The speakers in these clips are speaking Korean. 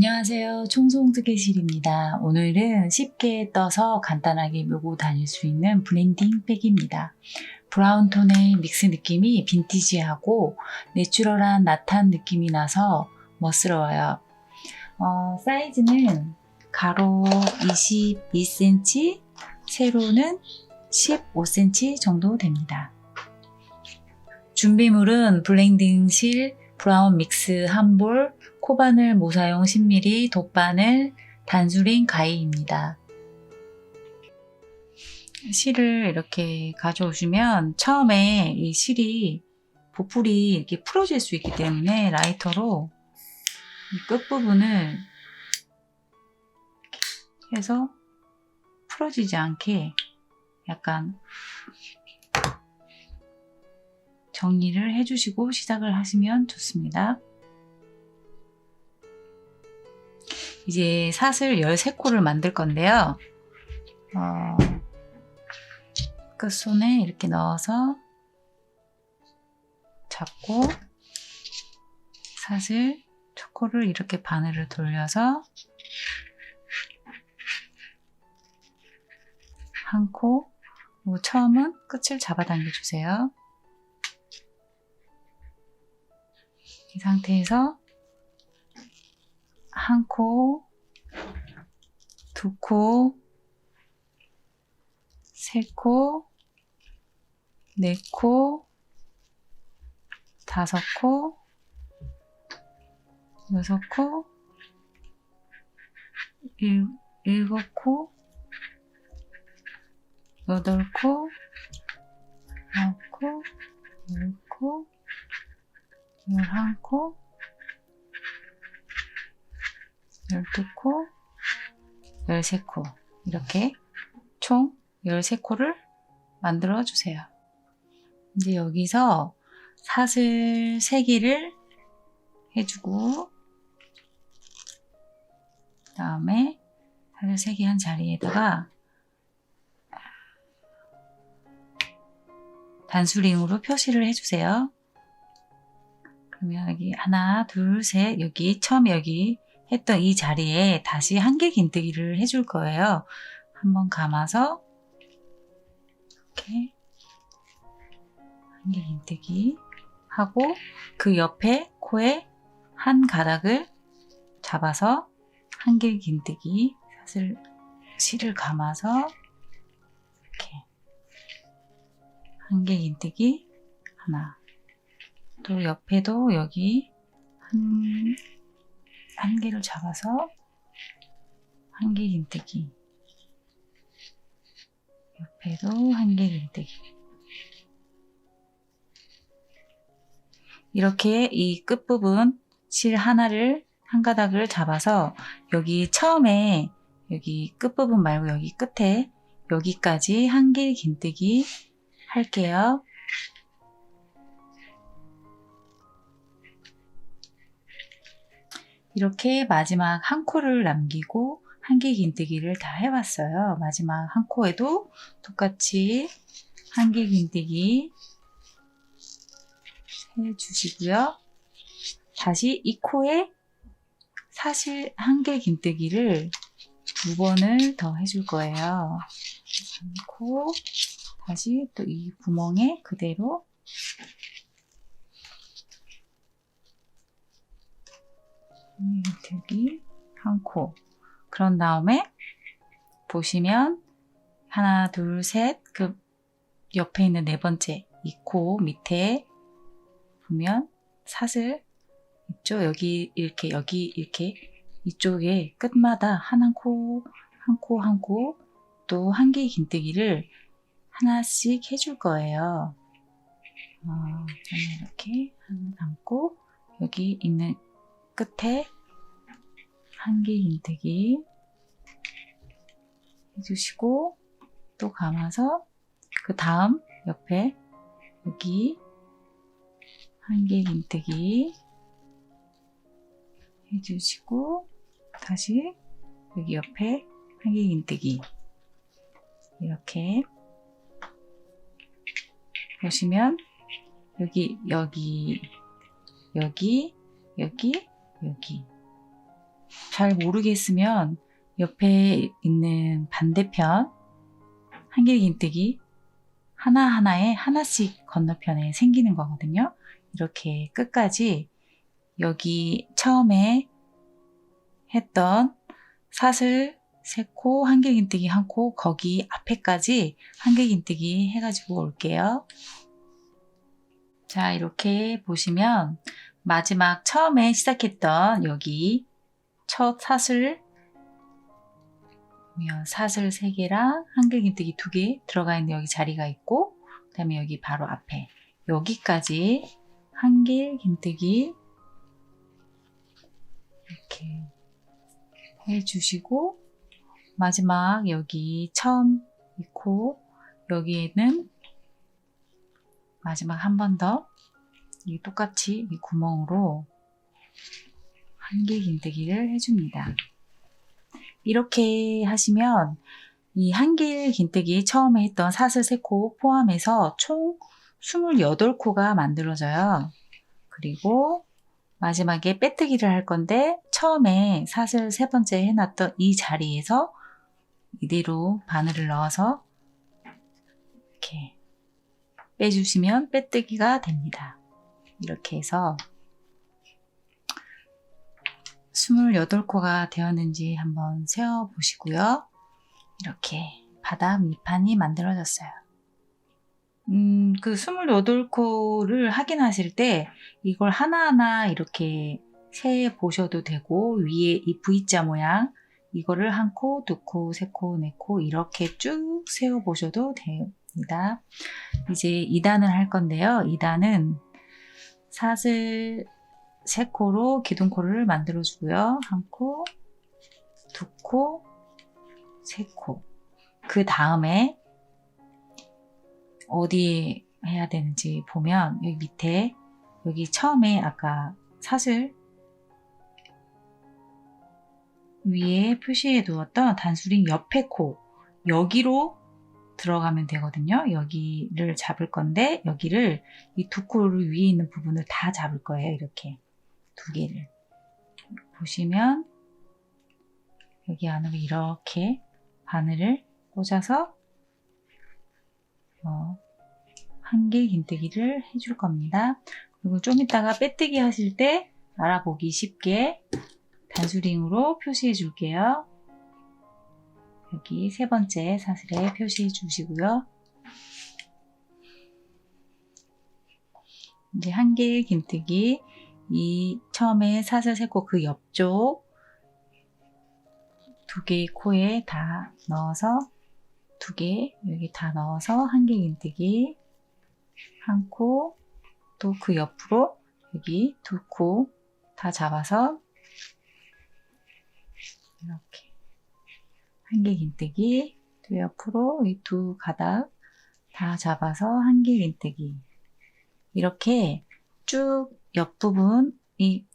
안녕하세요. 총송특계실입니다. 오늘은 쉽게 떠서 간단하게 메고 다닐 수 있는 블렌딩 백입니다. 브라운 톤의 믹스 느낌이 빈티지하고 내추럴한 나탄 느낌이 나서 멋스러워요. 어, 사이즈는 가로 22cm, 세로는 15cm 정도 됩니다. 준비물은 블렌딩 실, 브라운 믹스 한 볼, 코바늘 모사용 10ml, 돗바늘, 단수린 가위입니다. 실을 이렇게 가져오시면 처음에 이 실이 보풀이 이렇게 풀어질 수 있기 때문에 라이터로 이 끝부분을 해서 풀어지지 않게 약간 정리를 해주시고 시작을 하시면 좋습니다. 이제 사슬 13코를 만들 건데요. 어, 끝손에 이렇게 넣어서 잡고 사슬 첫 코를 이렇게 바늘을 돌려서 한 코, 그리고 처음은 끝을 잡아당겨 주세요. 이 상태에서 한 코, 두 코, 세 코, 네 코, 다섯 코, 여섯 코, 일, 일곱 코, 여덟 코, 아홉 코, 열 코, 열한 코, 열두 코, 열세 코 이렇게 총 13코를 만들어 주세요. 이제 여기서 사슬 3개를 해주고 그 다음에 사슬 3개 한 자리에다가 단수링으로 표시를 해주세요. 그러면 여기 하나, 둘, 셋, 여기 처음 여기 했던 이 자리에 다시 한 개 긴뜨기를 해줄 거예요. 한번 감아서 이렇게 한 개 긴뜨기 하고 그 옆에 코에 한 가닥을 잡아서 한 개 긴뜨기 사슬 실을 감아서 이렇게 한 개 긴뜨기 하나 또 옆에도 여기 한, 한 개를 잡아서 한 개 긴뜨기 옆에도 한 개 긴뜨기 이렇게 이 끝부분 실 하나를 한 가닥을 잡아서 여기 처음에 여기 끝부분 말고 여기 끝에 여기까지 한개 긴뜨기 할게요. 이렇게 마지막 한 코를 남기고 한 개 긴뜨기를 다 해봤어요. 마지막 한 코에도 똑같이 한 개 긴뜨기 해주시고요. 다시 이 코에 사실 한 개 긴뜨기를 두 번을 더 해줄 거예요. 한 코, 다시 또 이 구멍에 그대로 긴뜨기 한 코. 그런 다음에 보시면 하나, 둘, 셋, 그 옆에 있는 네 번째 이 코 밑에 보면 사슬 있죠? 여기 이렇게 여기 이렇게 이쪽에 끝마다 한한 코, 한 코, 한 코, 또 한 개의 긴뜨기를 하나씩 해줄 거예요. 어, 저는 이렇게 하나 담고 여기 있는 끝에 한개 긴뜨기 해주시고 또 감아서 그 다음 옆에 여기 한개 긴뜨기 해주시고 다시 여기 옆에 한개 긴뜨기 이렇게 보시면 여기 여기 여기 여기 여기 잘 모르겠으면 옆에 있는 반대편 한길긴뜨기 하나하나에 하나씩 건너편에 생기는 거거든요. 이렇게 끝까지 여기 처음에 했던 사슬 세 코, 한길긴뜨기 한 코, 거기 앞에까지 한길긴뜨기 해가지고 올게요. 자, 이렇게 보시면 마지막 처음에 시작했던 여기 첫 사슬 사슬 3개랑 한길긴뜨기 2개 들어가 있는 여기 자리가 있고 그 다음에 여기 바로 앞에. 여기까지 한길긴뜨기 이렇게 해주시고 마지막 여기 처음 있고 여기에는 마지막 한 번 더 똑같이 이 구멍으로 한길 긴뜨기를 해줍니다. 이렇게 하시면 이 한길 긴뜨기 처음에 했던 사슬 3코 포함해서 총 28코가 만들어져요. 그리고 마지막에 빼뜨기를 할 건데 처음에 사슬 세 번째 해놨던 이 자리에서 이대로 바늘을 넣어서 이렇게 빼주시면 빼뜨기가 됩니다. 이렇게 해서 28코가 되었는지 한번 세어 보시고요. 이렇게 바닥 밑판이 만들어졌어요. 음, 그 28코를 확인하실 때 이걸 하나하나 이렇게 세 보셔도 되고 위에 이 V자 모양 이거를 한 코, 두 코, 세 코, 네 코 이렇게 쭉 세워 보셔도 됩니다. 이제 2단을 할 건데요. 2단은 사슬 세 코로 기둥코를 만들어 주고요. 한 코, 두 코, 세 코. 그 다음에 어디에 해야 되는지 보면 여기 밑에 여기 처음에 아까 사슬 위에 표시해 두었던 단수링 옆에 코 여기로 들어가면 되거든요. 여기를 잡을 건데 여기를 이두 코를 위에 있는 부분을 다 잡을 거예요. 이렇게 두 개를 보시면 여기 안으로 이렇게 바늘을 꽂아서 어, 한길 긴뜨기를 해줄 겁니다. 그리고 좀 이따가 빼뜨기 하실 때 알아보기 쉽게 단수링으로 표시해 줄게요. 여기 세 번째 사슬에 표시해 주시고요. 이제 한길 긴뜨기 이 처음에 사슬 세코 그 옆쪽 두 개의 코에 다 넣어서 두 개 여기 다 넣어서 한길 긴뜨기 한 코 또 그 옆으로 여기 두 코 다 잡아서 이렇게 한길 긴뜨기 또 옆으로 이 두 가닥 다 잡아서 한길 긴뜨기 이렇게 쭉 옆부분 이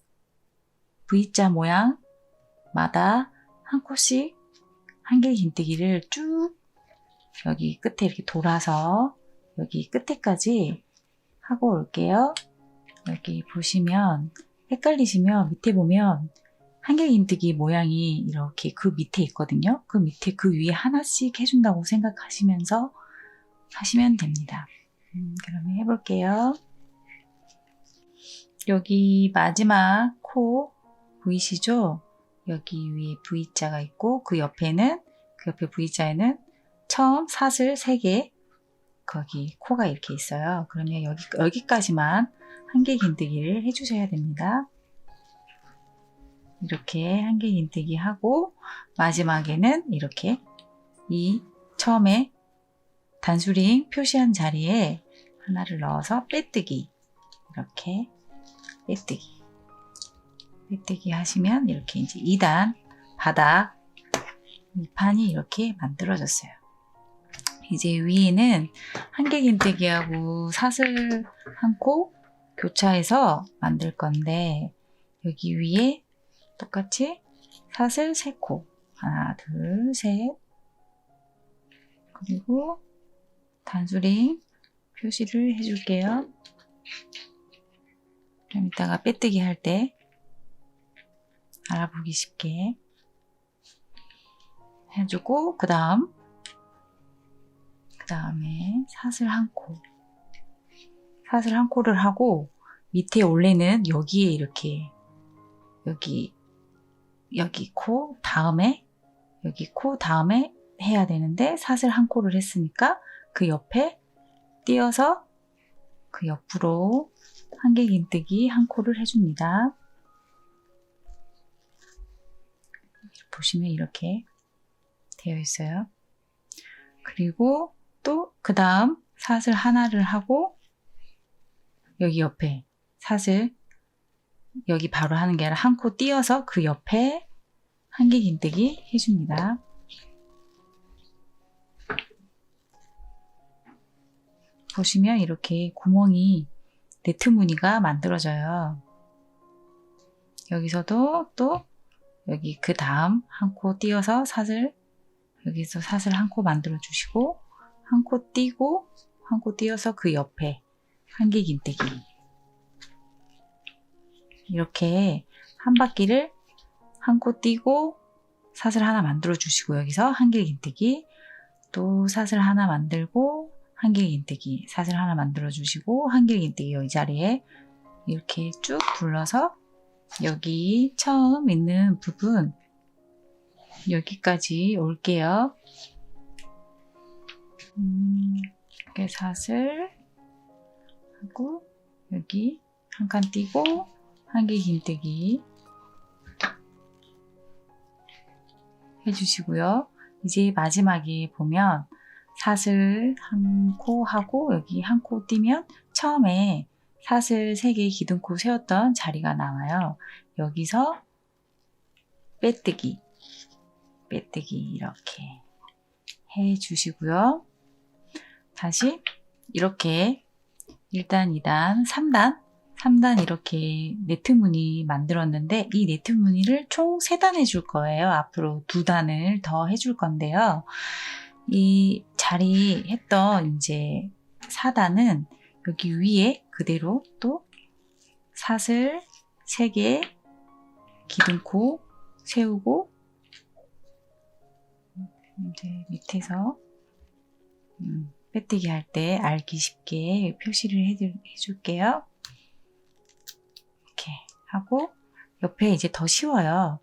V자 모양마다 한 코씩 한길 긴뜨기를 쭉 여기 끝에 이렇게 돌아서 여기 끝에까지 하고 올게요. 여기 보시면 헷갈리시면 밑에 보면 한길 긴뜨기 모양이 이렇게 그 밑에 있거든요. 그 밑에 그 위에 하나씩 해준다고 생각하시면서 하시면 됩니다. 음, 그러면 해볼게요. 여기 마지막 코 보이시죠? 여기 위에 V자가 있고 그 옆에는 그 옆에 V자에는 처음 사슬 3개 거기 코가 이렇게 있어요. 그러면 여기, 여기까지만 한개 긴뜨기를 해주셔야 됩니다. 이렇게 한개 긴뜨기 하고 마지막에는 이렇게 이 처음에 단수링 표시한 자리에 하나를 넣어서 빼뜨기 이렇게 빼뜨기 빼뜨기 하시면 이렇게 이제 2단 바닥 밑판이 이렇게 만들어졌어요. 이제 위에는 한개 긴뜨기하고 사슬 한 코 교차해서 만들 건데 여기 위에 똑같이 사슬 세코 하나 둘셋 그리고 단수링 표시를 해줄게요. 좀 이따가 빼뜨기 할 때 알아보기 쉽게 해주고 그 다음 그 다음에 사슬 한 코. 사슬 한 코를 하고 밑에 원래는 여기에 이렇게 여기 여기 코 다음에 여기 코 다음에 해야 되는데 사슬 한 코를 했으니까 그 옆에 띄어서 그 옆으로 한길긴뜨기 한 코를 해줍니다. 보시면 이렇게 되어 있어요. 그리고 또 그 다음 사슬 하나를 하고 여기 옆에 사슬 여기 바로 하는 게 아니라 한 코 띄어서 그 옆에 한길긴뜨기 해줍니다. 보시면 이렇게 구멍이 네트 무늬가 만들어져요. 여기서도 또 여기 그 다음 한 코 띄어서 사슬 여기서 사슬 한 코 만들어 주시고 한 코 띄고 한 코 띄어서 그 옆에 한길 긴뜨기 이렇게 한 바퀴를 한 코 띄고 사슬 하나 만들어 주시고 여기서 한길 긴뜨기 또 사슬 하나 만들고 한길 긴뜨기 사슬 하나 만들어 주시고 한길 긴뜨기 이 자리에 이렇게 쭉 둘러서 여기 처음 있는 부분 여기까지 올게요. 음, 이렇게 사슬 하고 여기 한 칸 띄고 한길 긴뜨기 해주시고요. 이제 마지막에 보면 사슬 한 코 하고 여기 한코 띄면 처음에 사슬 3개 기둥코 세웠던 자리가 나와요. 여기서 빼뜨기, 빼뜨기 이렇게 해 주시고요. 다시 이렇게 1단, 2단, 3단, 3단 이렇게 네트 무늬 만들었는데 이 네트 무늬를 총 3단 해줄 거예요. 앞으로 2단을 더 해줄 건데요. 이 자리 했던 이제 4단은 여기 위에 그대로 또 사슬 3개 기둥코 세우고 이제 밑에서 음, 빼뜨기 할 때 알기 쉽게 표시를 해줄, 해줄게요. 하고 옆에 이제 더 쉬워요.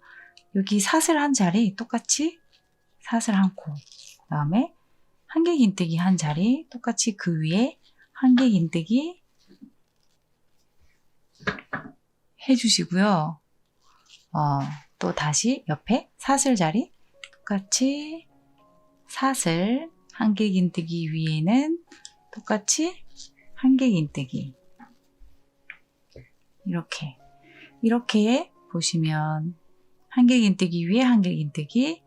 여기 사슬 한 자리 똑같이 사슬 한 코. 그 다음에 한길 긴뜨기 한 자리 똑같이 그 위에 한길 긴뜨기 해주시고요. 어, 또 다시 옆에 사슬 자리 똑같이 사슬 한길 긴뜨기 위에는 똑같이 한길 긴뜨기 이렇게 이렇게 보시면 한길 긴뜨기 위에 한길 긴뜨기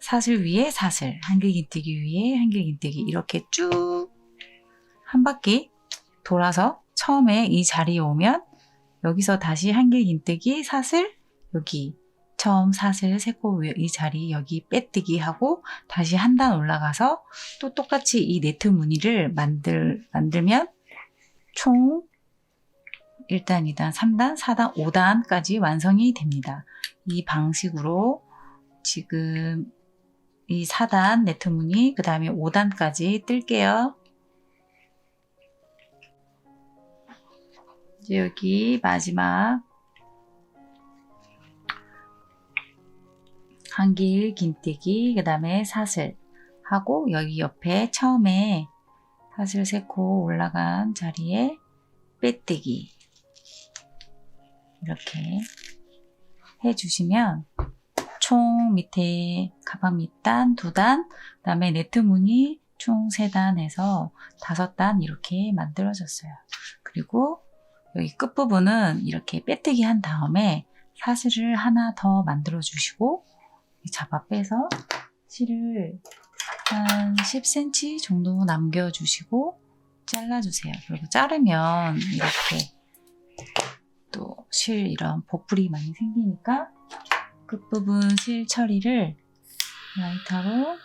사슬 위에 사슬 한길 긴뜨기 위에 한길 긴뜨기 이렇게 쭉 한 바퀴 돌아서 처음에 이 자리에 오면 여기서 다시 한길 긴뜨기 사슬 여기 처음 사슬 세코 이 자리 여기 빼뜨기 하고 다시 한 단 올라가서 또 똑같이 이 네트 무늬를 만들 만들면 총 1단, 2단, 3단, 4단, 5단까지 완성이 됩니다. 이 방식으로 지금 이 4단 네트 무늬 그 다음에 5단까지 뜰게요. 이제 여기 마지막 한길 긴뜨기 그 다음에 사슬 하고 여기 옆에 처음에 사슬 세코 올라간 자리에 빼뜨기 이렇게 해주시면 총 밑에 가방 밑단 두 단 그 다음에 네트 무늬 총 세 단 해서 다섯 단 이렇게 만들어졌어요. 그리고 여기 끝부분은 이렇게 빼뜨기 한 다음에 사슬을 하나 더 만들어 주시고 잡아 빼서 실을 한 10cm 정도 남겨주시고 잘라주세요. 그리고 자르면 이렇게 또 실 이런 보풀이 많이 생기니까 끝부분 실 처리를 라이터로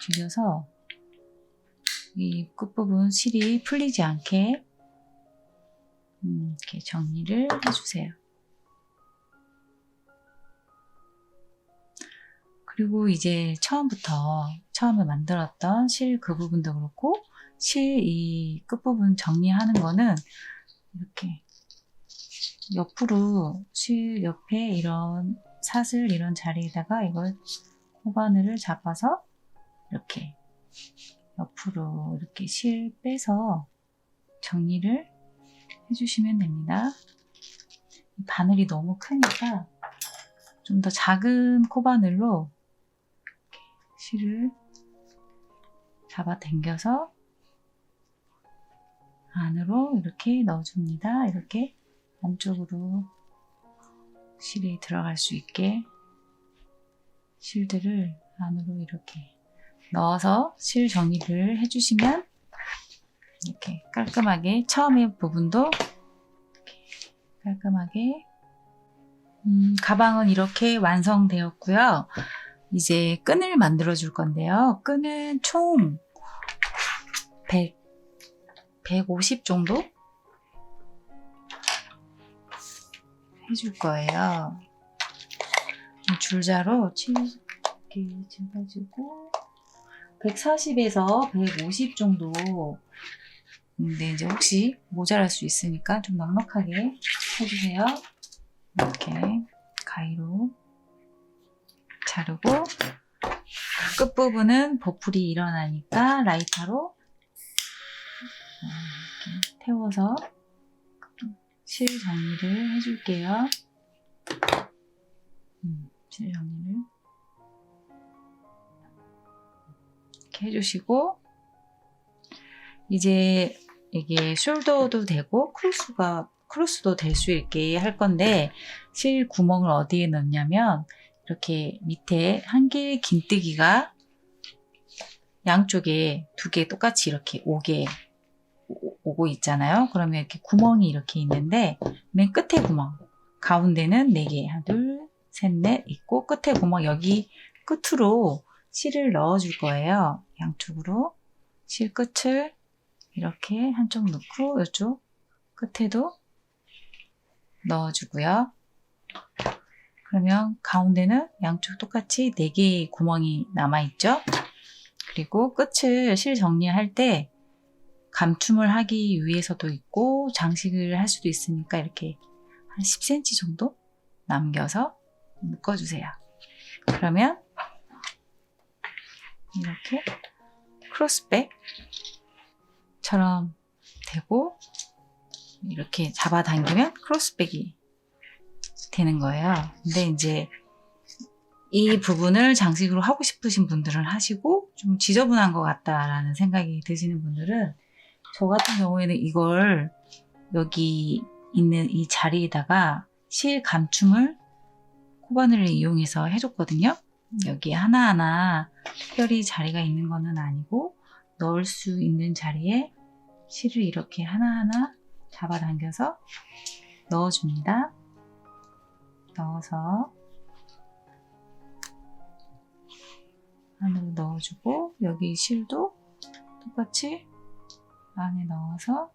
죽여서 이 끝부분 실이 풀리지 않게 음, 이렇게 정리를 해주세요. 그리고 이제 처음부터 처음에 만들었던 실 그 부분도 그렇고 실 이 끝부분 정리하는 거는 이렇게 옆으로 실 옆에 이런 사슬 이런 자리에다가 이걸 코바늘을 잡아서 이렇게 옆으로 이렇게 실 빼서 정리를 해주시면 됩니다. 이 바늘이 너무 크니까 좀 더 작은 코바늘로 실을 잡아 당겨서 안으로 이렇게 넣어줍니다. 이렇게 안쪽으로 실이 들어갈 수 있게 실들을 안으로 이렇게 넣어서 실 정리를 해주시면 이렇게 깔끔하게 처음에 부분도 깔끔하게 음, 가방은 이렇게 완성되었고요. 이제 끈을 만들어 줄 건데요. 끈은 총 100, 150 정도 해줄 거예요. 줄자로 7개 재가지고 140에서 150 정도 근데 이제 혹시 모자랄 수 있으니까 좀 넉넉하게 해주세요. 이렇게 가위로 자르고 끝부분은 보풀이 일어나니까 라이터로 이렇게 태워서 실 정리를 해줄게요. 음, 실 정리를 이렇게 해주시고 이제 이게 숄더도 되고 크로스가 크로스도 될 수 있게 할 건데 실 구멍을 어디에 넣냐면 이렇게 밑에 한 개의 긴뜨기가 양쪽에 두 개 똑같이 이렇게 오게 오- 오고 있잖아요. 그러면 이렇게 구멍이 이렇게 있는데 맨 끝에 구멍, 가운데는 네 개, 하나, 둘, 셋, 넷 있고 끝에 구멍 여기 끝으로 실을 넣어줄 거예요. 양쪽으로 실 끝을 이렇게 한쪽 넣고 이쪽 끝에도 넣어주고요. 그러면 가운데는 양쪽 똑같이 4개의 구멍이 남아있죠? 그리고 끝을 실 정리할 때 감춤을 하기 위해서도 있고 장식을 할 수도 있으니까 이렇게 한 10cm 정도 남겨서 묶어주세요. 그러면 이렇게 크로스백처럼 되고 이렇게 잡아당기면 크로스백이 되는 거예요. 근데 이제 이 부분을 장식으로 하고 싶으신 분들은 하시고 좀 지저분한 것 같다라는 생각이 드시는 분들은 저 같은 경우에는 이걸 여기 있는 이 자리에다가 실 감춤을 코바늘을 이용해서 해줬거든요. 여기 하나하나 특별히 자리가 있는 거는 아니고 넣을 수 있는 자리에 실을 이렇게 하나하나 잡아당겨서 넣어줍니다. 넣어서 안으로 넣어주고 여기 실도 똑같이 안에 넣어서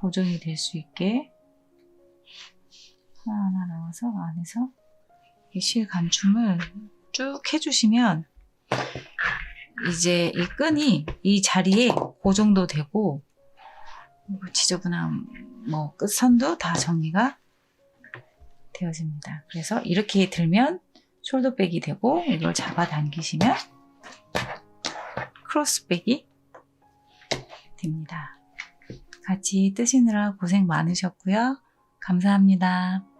고정이 될 수 있게 하나하나 넣어서 안에서 이실 감춤을 쭉 해주시면 이제 이 끈이 이 자리에 고정도 되고 뭐 지저분한 뭐 끝선도 다 정리가 되어집니다. 그래서 이렇게 들면 숄더백이 되고 이걸 잡아당기시면 크로스백이 됩니다. 같이 뜨시느라 고생 많으셨고요. 감사합니다.